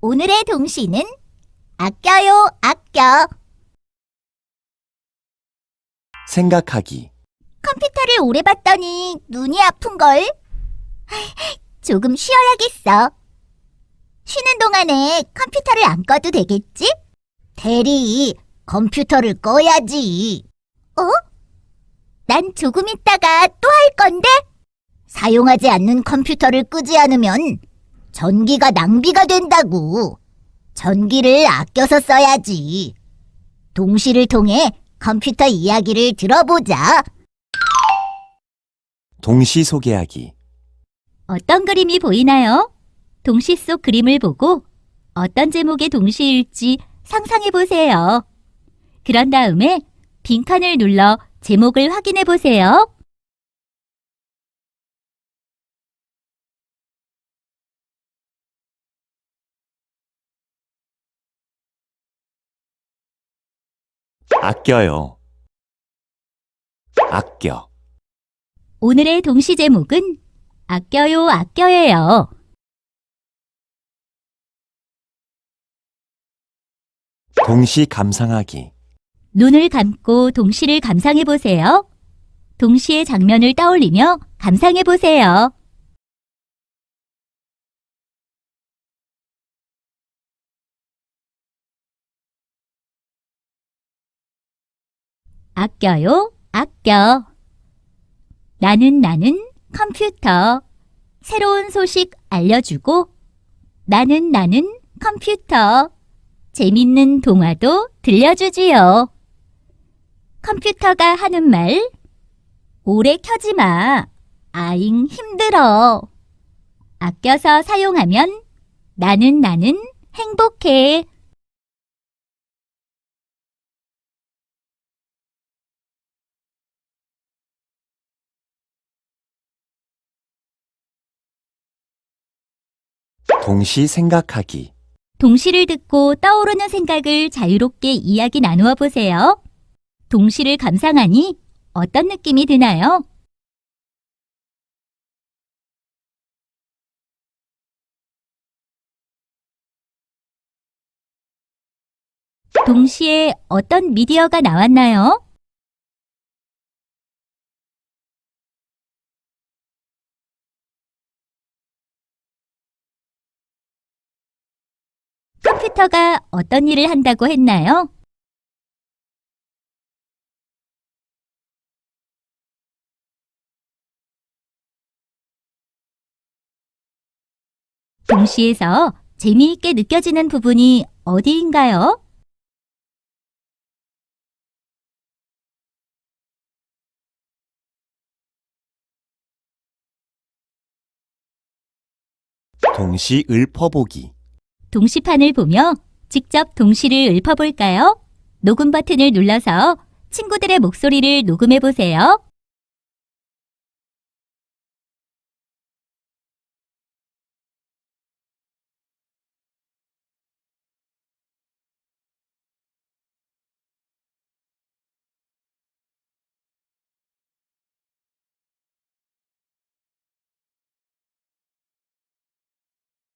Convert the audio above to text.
오늘의 동시는 아껴요, 아껴. 생각하기, 컴퓨터를 오래 봤더니 눈이 아픈걸. 조금 쉬어야겠어. 쉬는 동안에 컴퓨터를 안 꺼도 되겠지? 대리, 컴퓨터를 꺼야지. 어? 난 조금 있다가 또 할 건데? 사용하지 않는 컴퓨터를 끄지 않으면 전기가 낭비가 된다고. 전기를 아껴서 써야지. 동시를 통해 컴퓨터 이야기를 들어보자. 동시 소개하기, 어떤 그림이 보이나요? 동시 속 그림을 보고 어떤 제목의 동시일지 상상해 보세요. 그런 다음에 빈칸을 눌러 제목을 확인해 보세요. 아껴요. 아껴, 오늘의 동시 제목은 아껴요, 아껴예요. 동시 감상하기, 눈을 감고 동시를 감상해 보세요. 동시의 장면을 떠올리며 감상해 보세요. 아껴요, 아껴. 나는 나는 컴퓨터. 새로운 소식 알려주고 나는 나는 컴퓨터. 재밌는 동화도 들려주지요. 컴퓨터가 하는 말. 오래 켜지 마. 아잉 힘들어. 아껴서 사용하면 나는 나는 행복해. 동시 생각하기, 동시를 듣고 떠오르는 생각을 자유롭게 이야기 나누어 보세요. 동시를 감상하니 어떤 느낌이 드나요? 동시에 어떤 미디어가 나왔나요? 컴퓨터가 어떤 일을 한다고 했나요? 동시에서 재미있게 느껴지는 부분이 어디인가요? 동시 읊어보기, 동시판을 보며 직접 동시를 읊어볼까요? 녹음 버튼을 눌러서 친구들의 목소리를 녹음해 보세요.